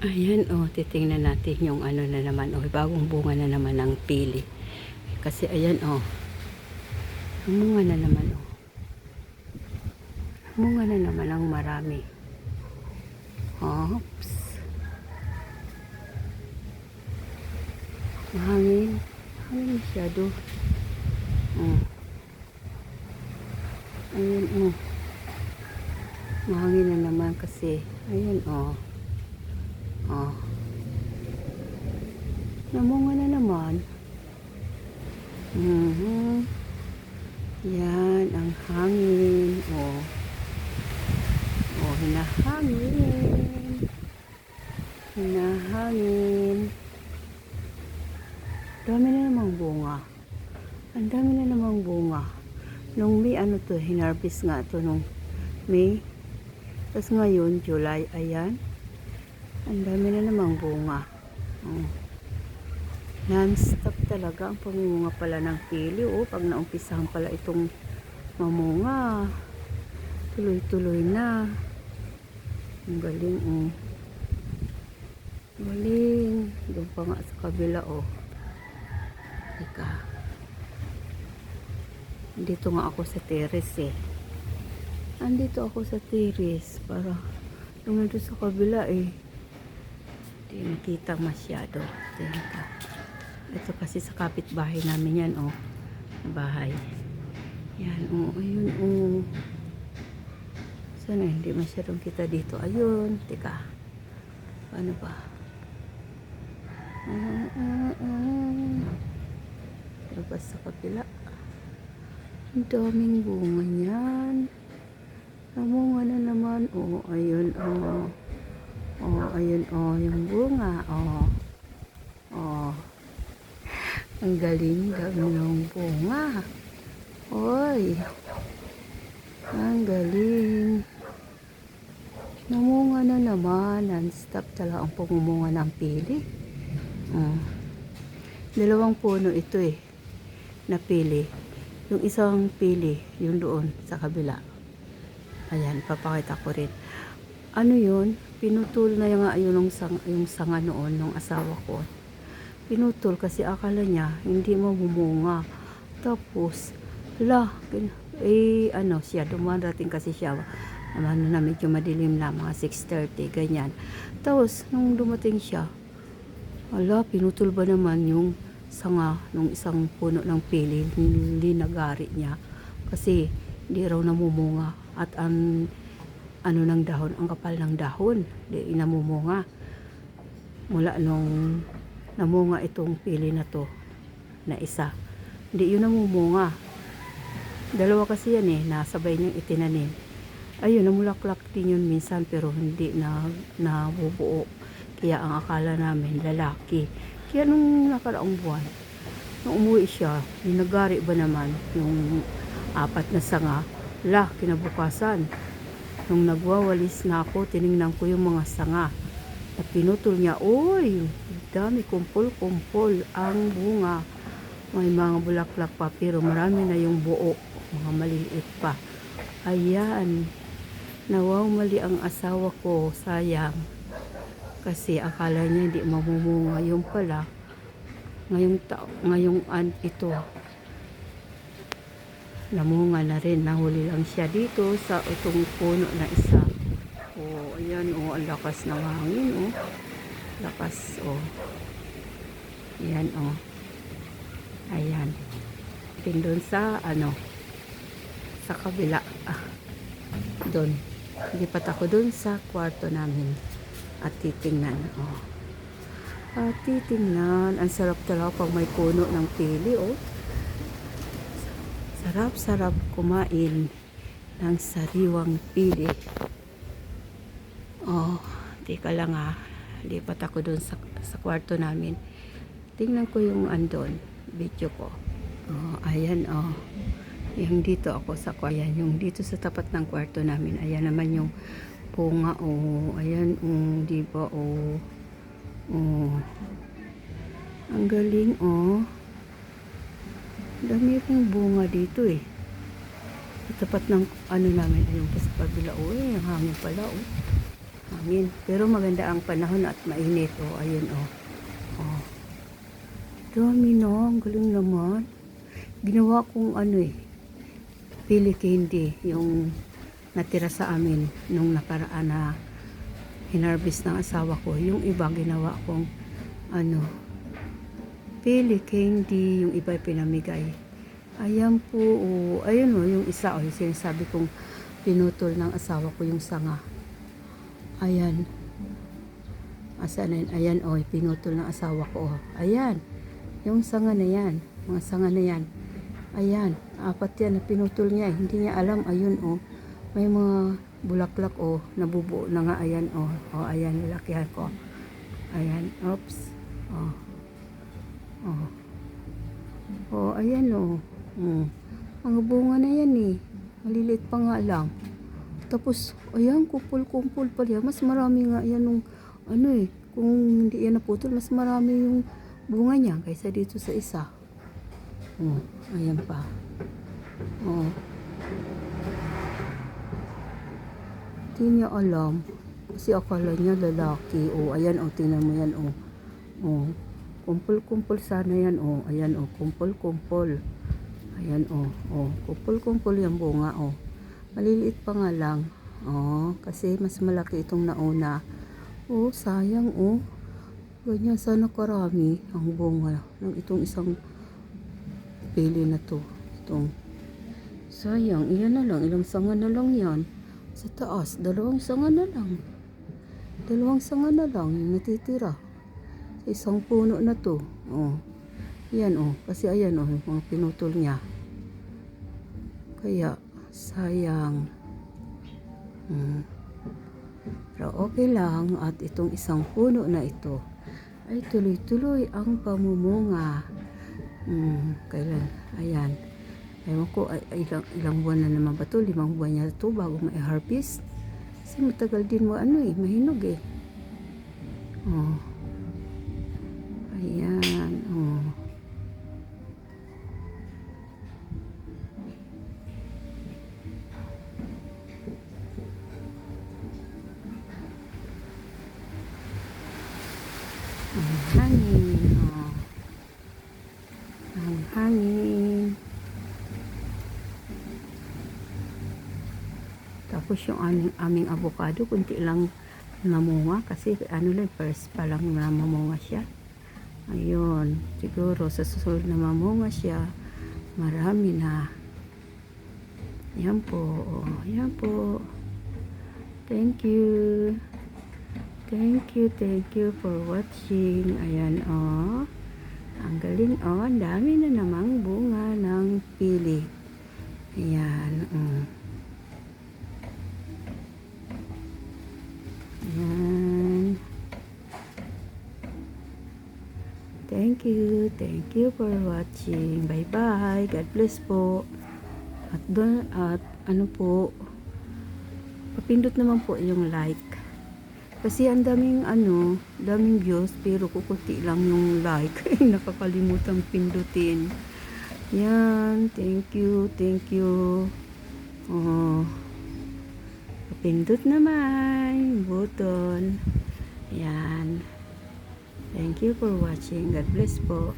Ayan, oh, titingnan natin yung ano na naman, oh, bagong bunga na naman ng pili. Kasi ayan, oh, bunga na naman, oh. Bunga na naman ang marami. Oops. Mahangin. Mahangin masyado. Oh. Ayan, oh. Mahangin na naman kasi. Ayan, oh. Oh. Namunga na naman. Mhm. Yan, ang hangin. Oh. Oh, hinahangin. Hinahangin. Dami na namang bunga. Ang dami na namang bunga. Nung May, ano to, hinarvest nga to nung May. Tapos ngayon, July, ayan. Ang dami na namang bunga. Oh. Non-stop talaga ang pamunga pala ng pili. Oh, pag naumpisahan pala itong mamunga. Tuloy-tuloy na. Ang galing, oh. Galing. Doon pa nga sa kabila, oh. Teka. Dito nga ako sa terrace, eh. Andito ako sa terrace para nandun sa kabila, eh. Hindi nakita masyado. Teka. Ito kasi sa kapitbahay namin yan, oh. Bahay. Yan, oh. Ayun, oh. Sana hindi masyadong kita dito. Ayun, teka. Paano ba? Ah. Labas sa kapila. Ang daming bunga niyan. Namunga na naman. Oh, ayun, oh. Oh, ayun, oh, yung bunga, oh. Oh. Ang galing daw ng bunga. Oy. Ang galing. Namunga na naman. Non-stop talaga ang pumumunga ng pili. Oh. Dalawang puno ito eh. Na pili. Yung isang pili, yung doon sa kabila. Ayan, papakita ko rin. Ano yun? Pinutol na yung, yung, sang, yung sanga noon ng asawa ko. Pinutol kasi akala niya hindi mamumunga. Tapos, la, eh, ano siya, dumarating kasi siya, ano na, medyo madilim na, mga 6.30, ganyan. Tapos, nung dumating siya, ala, pinutol ba naman yung sanga ng isang puno ng pili, linagari niya. Kasi, di raw namumunga. At ang, ano ng dahon, ang kapal ng dahon, di namumunga. Mula nung namunga itong pili na to, na isa. Hindi yun namumunga. Dalawa kasi yan eh, nasabay niyang itinanim. Ayun, namulaklak din yun minsan pero hindi na nabubuo. Kaya ang akala namin lalaki. Kaya nung nakaraang buwan, nung umuwi siya, ninagari ba naman yung apat na sanga, la, kinabukasan. Nung nagwawalis na ako, tiningnan ko yung mga sanga. At pinutol niya, oy, dami kumpol-kumpol ang bunga. May mga bulaklak pa, pero marami na yung buo, mga maliliit pa. Ayan, nawaw mali ang asawa ko, sayang. Kasi akala niya hindi mamumunga. Yung pala, ngayong, ngayong an ito, namunga na rin. Nahuli lang siya dito sa itong puno na isa. Oh, ayan, oh, ang lakas ng hangin, oh. Lakas, oh. Ayan, oh. Ayan. Din doon sa, ano, sa kabila. Ah, doon. Lipat ako doon sa kwarto namin. At titingnan, oh. At titingnan. Ang sarap talaga pag may puno ng pili, oh. Sarap-sarap kumain ng sariwang pili. Oh, teka lang ah. Lipat ako doon sa, sa kwarto namin. Tingnan ko yung andon, video ko. Oh, ayan oh. Yung dito ako sa kwarto. Ayan, yung dito sa tapat ng kwarto namin. Ayan naman yung punga oh. Ayan oh, di ba oh. Oh. Ang galing oh. Dami rin bunga dito eh. Tapat ng ano namin, ayun pa sa kabila. Oh, eh, ang hangin pala oh. hangin. Pero maganda ang panahon at mainit. O, ayun o. Oh. Dami no, ang galing naman. Ginawa kong ano eh, pili candy, yung natira sa amin nung nakaraan na hinarvest ng asawa ko. Yung iba ginawa kong ano, pili candy, yung iba pinamigay. Ayan po, oh. ayun o, yung isa o, yung sinasabi kong pinutol ng asawa ko yung sanga. Ayan. Asan na? Ayan o, pinutol ng asawa ko. Oh. Ayan. Yung sanga na yan. Mga sanga na yan. Ayan. Apat yan na pinutol niya. Hindi niya alam. Ayun o. May mga bulaklak o. Nabubuo na nga. Ayan o. O ayan. Nilakihan ko. Ayan. Oops. O. ayan o. Mm. Mga bunga na yan eh. Maliliit pa nga lang. Tapos, ayan, kumpul-kumpul pa yan. Mas marami nga yan nung, ano eh, kung hindi yan naputol, mas marami yung bunga niya kaysa dito sa isa. Oh, ayan pa. Oh. Hindi niya alam. Kasi akala niya lalaki. Oh, ayan, oh, tingnan mo yan, oh. Oh. Kumpul-kumpul sana yan, oh. Ayan, oh, kumpul-kumpul. Ayan, oh. Oh, kumpul-kumpul yung bunga, oh. Maliliit pa nga lang. Oh, kasi mas malaki itong nauna. Oh, sayang, oh. Ganyan sana karami ang bunga ng itong isang pili na to. Itong sayang, iyan na lang. Ilang sanga na lang yan. Sa taas, dalawang sanga na lang. Dalawang sanga na lang yung natitira. Sa isang puno na to. Oh. Yan oh. Kasi ayan oh, yung mga pinutol niya. Kaya, sayang. Hmm. Pero okay lang at itong isang puno na ito ay tuloy-tuloy ang pamumunga. Hmm, kailan? Ayan. Ewan ko, ay, ilang, ilang buwan na naman ba ito? Limang buwan niya ito bago ma-harvest. Kasi matagal din mo ano eh, mahinog eh. Oh. Ayan, oh. Ang hangin. Oh. Ang hangin. Tapos yung aming, aming avocado, kunti lang namunga kasi ano lang, first pa lang namamunga siya. Ayun, siguro sa susunod na mamunga siya, marami na. Yan po, yan po. Thank you. Thank you, thank you for watching. Ayan, oh. Ang galing, oh. Ang dami na namang bunga ng pili. Ayan, oh. Ayan. Thank you, thank you for watching. Bye-bye. God bless po. At doon, at ano po, papindot naman po yung like. Kasi ang daming ano, daming views pero kukunti lang yung like. Nakakalimutan pindutin. Yan, thank you, thank you. Oh, pindot naman, button. Yan. Thank you for watching. God bless po.